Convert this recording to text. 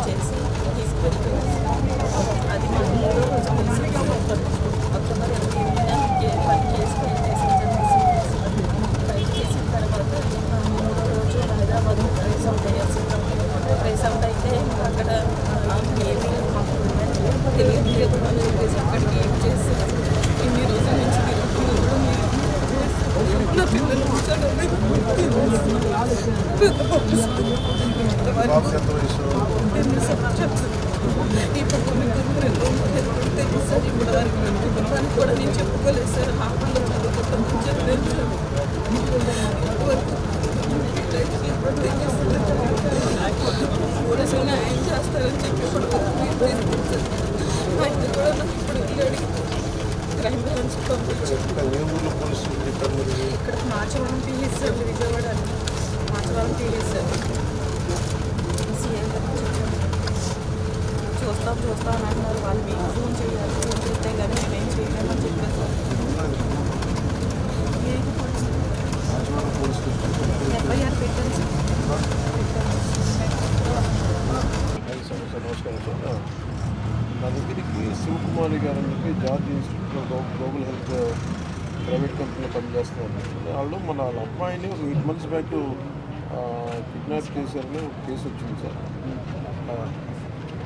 చేసి తీసుకెళ్తున్నారు అది మాకు మూడో రోజు తెలిసింది అక్టోబర్ ఇరవై ఎనిమిదిన ఇంకే పని కేసు ఫైల్ చేసిందని ఫైల్ చేసిన తర్వాత ఇంకా మూడో రోజు Hyderabad trace out అయ్యాల్సి trace out అయితే ఇంకా అక్కడ ఆ, ఏమీ మాకు తెలియదు లేదు అని చెప్పేసి అక్కడికి ఏం చేసి ఇన్ని రోజుల నుంచి తిరుగుతూ కూడా మీరు నా పిల్లలు కూర్చోడానికి పెద్ద పంపిస్తుంది ఈ పక్కన వయసు ఇప్పుడు తెలుసు సార్ ఇప్పుడు నేను కుటుంబానికి కూడా నేను చెప్పుకోలేదు సార్ హాస్టల్లో చదువుకుంటామని చెప్పలేదు పోలీసులు న్యాయం చేస్తారని చెప్పి ఇప్పుడు ఆయన కూడా నాకు ఇప్పుడు వెళ్ళాడు క్రైమ్ బ్రాంచ్ పంపించి మీరు ఇక్కడ Machavaram PS sir Vijayawada Machavaram TVS sir CM గారు చెప్పారు. చూస్తాం చూస్తాం అని అంటున్నారు వాళ్ళు మీకు ఫోన్ చేయాలి ఫోన్ చేస్తే కానీ మేమేం చేయలేమని చెప్పారు సార్ ఎఫ్ఐఆర్ పెట్టారు సార్ నా దగ్గరికి శివకుమారి గారు అని చెప్పి జాతీయ institute of global health private కంపెనీలో పనిచేస్తున్నారు వాళ్ళు మన వాళ్ళ అబ్బాయిని ఒక ఎయిట్ మంత్స్ బ్యాక్ కిడ్నాప్ చేశారని ఒక కేసు వచ్చింది సార్